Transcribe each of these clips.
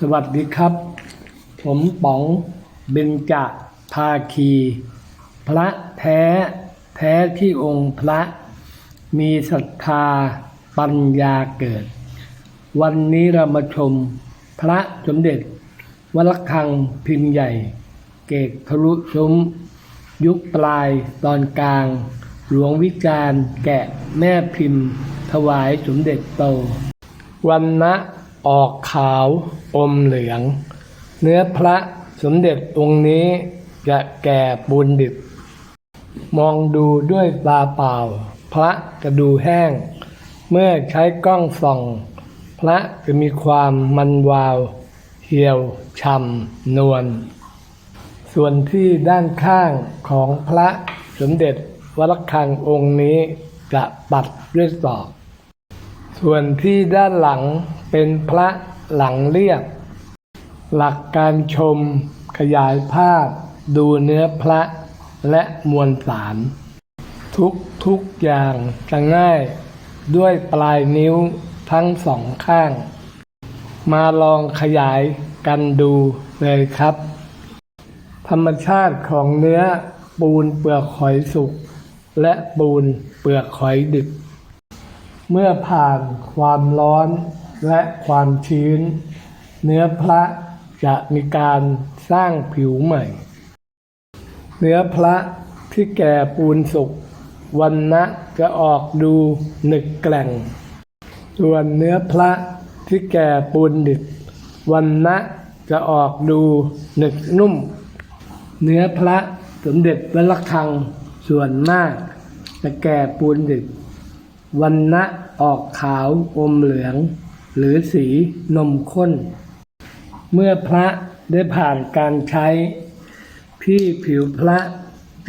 สวัสดีครับ ผมป๋องเบญจภาคี พระแท้แท้ที่องค์พระ มีศรัทธาปัญญาเกิด วันนี้เรามาชมพระสมเด็จวัดระฆังพิมพ์ใหญ่ เกกทะลุซุ้ม ยุคปลายตอนกลาง หลวงวิจารแกะแม่พิมพ์ ถวายสมเด็จโตวันนะ ออกขาวอมเหลือง เนื้อพระสมเด็จองค์นี้จะแก่ปูนดิบ มองดูด้วยตาเปล่า พระจะดูแห้ง เมื่อใช้กล้องส่อง พระจะมีความมันวาว เหี่ยวช่ำนวลส่วนที่ด้านข้างของพระสมเด็จวระฆังองค์นี้จะปัดด้วยศอก ส่วนที่ด้านหลังเป็นพระหลังเรียบ หลักการชมขยายภาพ ดูเนื้อพระและมวลสาร ทุกทุกอย่างจะง่ายด้วยปลายนิ้วทั้งสองข้าง มาลองขยายกันดูเลยครับ ธรรมชาติของเนื้อปูนเปลือกหอยสุกและปูนเปลือกหอยดิบ เมื่อผ่านความร้อนและความชื้น เนื้อพระจะมีการสร้างผิวใหม่ เนื้อพระที่แก่ปูนสุกวันนะจะออกดูหนึกแกล่ง ส่วนเนื้อพระที่แก่ปูนดิบวันนะจะออกดูหนึกนุ่ม เนื้อพระสมเด็จวัดระฆังส่วนมากจะแก่ปูนดิบ วันนะออกขาวอมเหลือง หรือสีนมข้น เมื่อพระได้ผ่านการใช้ ที่ผิวพระ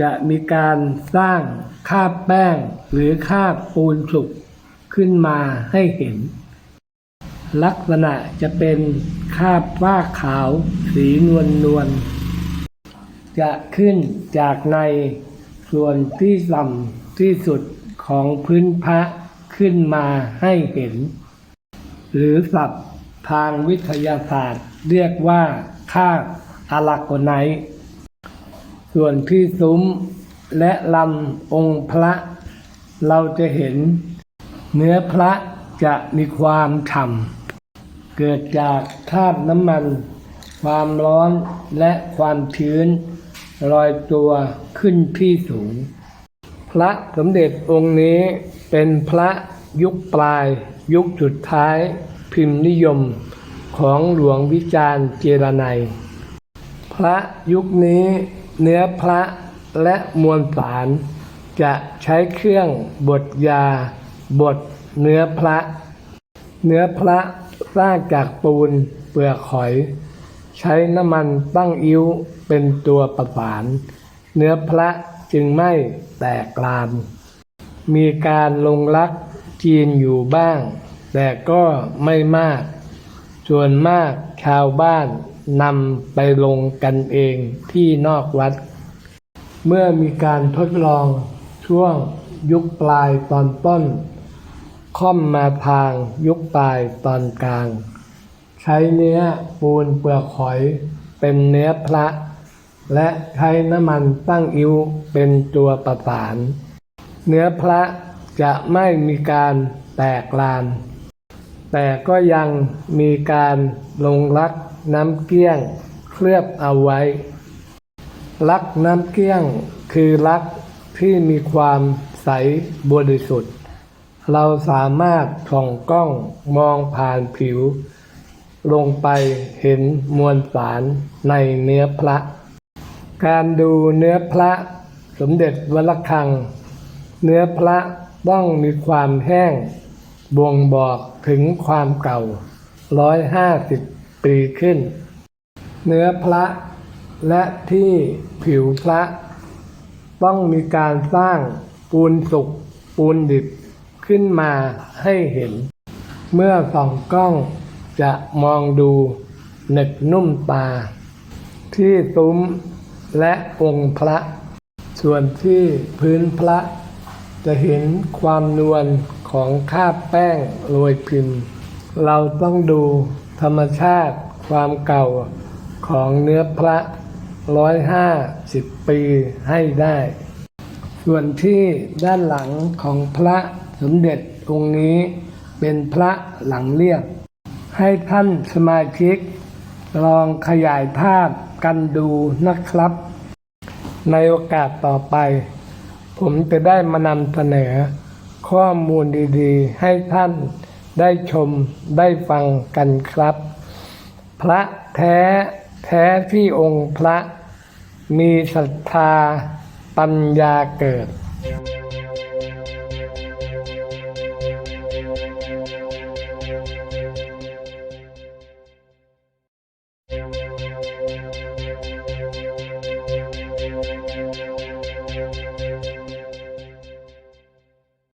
จะมีการสร้างคาบแป้งหรือคาบปูนสุกขึ้นมาให้เห็น ลักษณะจะเป็นคาบฝ้าขาวสีนวลนวลจะขึ้นจากในส่วนที่ต่ำที่สุดของพื้นพระ ขึ้นมาให้เห็น หรือศัพท์ทางวิทยาศาสตร์ เรียกว่าคราอะลาโกไนส่วนที่ซุ้มและลำองค์พระ เราจะเห็น เนื้อพระจะมีความฉ่ำเกิดจากคราบน้ำมัน ความร้อนและความชื้นลอยตัวขึ้นที่สูง พระสมเด็จองค์นี้เป็นพระยุคปลาย ยุคสุดท้าย พิมพ์นิยมของหลวงวิจารณ์เจรไนยพระยุคนี้เนื้อพระและมวลสารจะใช้เครื่องบดยา บดเนื้อพระ เนื้อพระสร้างจากปูนเปลือกหอย ใช้น้ำมันตั้งอิ้วเป็นตัวประสาน เนื้อพระ จึงไม่แตกลานมีการลงรักจีนอยู่บ้าง แต่ก็ไม่มาก ส่วนมากชาวบ้านนำไปลงกันเองที่นอกวัด เมื่อมีการทดลองช่วงยุคปลายตอนต้น ค่อมมาทางยุคปลายตอนกลาง ใช้เนื้อปูนเปลือกหอยเป็นเนื้อพระ และใช้น้ำมันตั้งอิ้วเป็นตัวประสาน เนื้อพระจะไม่มีการแตกลาน แต่ก็ยังมีการลงรักน้ำเกี้ยงเคลือบเอาไว้ลักน้ำเกี้ยงคือลักที่มีความใสบริสุทธิ์ เราสามารถส่องกล้องมองผ่านผิว ลงไปเห็นมวลสารในเนื้อพระ การดูเนื้อพระสมเด็จวัดระฆัง เนื้อพระต้องมีความแห้ง บ่งบอกถึงความเก่า150ปีขึ้น เนื้อพระและที่ผิวพระ ต้องมีการสร้างปูนสุกปูนดิบขึ้นมาให้เห็น เมื่อส่องกล้องจะมองดูหนึกนุ่มตา ที่ซุ้ม และองค์พระ ส่วนที่พื้นพระ จะเห็นความนวลของคราบแป้งโรยพิมพ์ เราต้องดูธรรมชาติความเก่าของเนื้อพระร้อยห้าสิบปีให้ได้ ส่วนที่ด้านหลังของพระสมเด็จองค์นี้เป็นพระหลังเรียบ ให้ท่านสมาชิก ลองขยายภาพ กันดูนะครับ ในโอกาสต่อไป ผมจะได้มานำเสนอ ข้อมูลดีๆ ให้ท่านได้ชมได้ฟังกันครับ พระแท้แท้ที่องค์พระ มีศรัทธาปัญญาเกิด